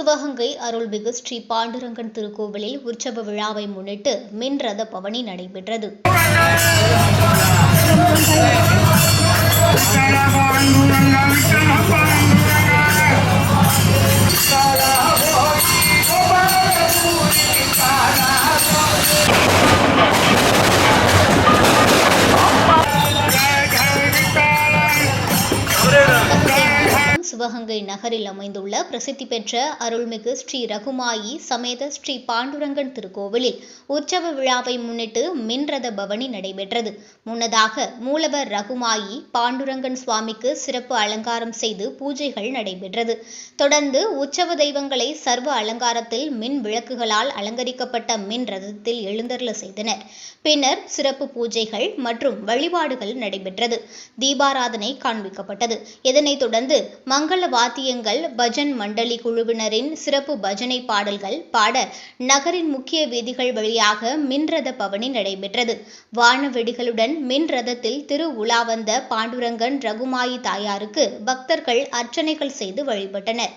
சிவகங்கை அருள்மிகு ஸ்ரீ பாண்டுரங்கன் திருக்கோவிலில் உற்சவ விழாவை முன்னிட்டு மின் ரத பவனி நடைபெற்றது. சிவகங்கை நகரில் அமைந்துள்ள பிரசித்தி பெற்ற அருள்மிகு ஸ்ரீ ரகுமாயி சமேத ஸ்ரீ பாண்டுரங்கன் திருக்கோவிலில் உற்சவ விழாவை முன்னிட்டு மின்ரத பவனி நடைபெற்றது. முன்னதாக மூலவர் ரகுமாயி பாண்டுரங்கன் சுவாமிக்கு சிறப்பு அலங்காரம் செய்து பூஜைகள் நடைபெற்றது. தொடர்ந்து உற்சவ தெய்வங்களை சர்வ அலங்காரத்தில் மின் விளக்குகளால் அலங்கரிக்கப்பட்ட மின் ரதத்தில் எழுந்தருள செய்தனர். பின்னர் சிறப்பு பூஜைகள் மற்றும் வழிபாடுகள் நடைபெற்றது. தீபாராதனை காண்பிக்கப்பட்டது. இதனைத் தொடர்ந்து மங்க மங்கள வாத்தியங்கள் பஜன் மண்டலி குழுவினரின் சிறப்பு பஜனை பாடல்கள் பாட நகரின் முக்கிய வீதிகள் வழியாக மின்ரத பவனி நடைபெற்றது. வான வெடிகளுடன் மின் ரதத்தில் திரு உலா வந்த பாண்டுரங்கன் ரகுமாயி தாயாருக்கு பக்தர்கள் அர்ச்சனைகள் செய்து வழிபட்டனர்.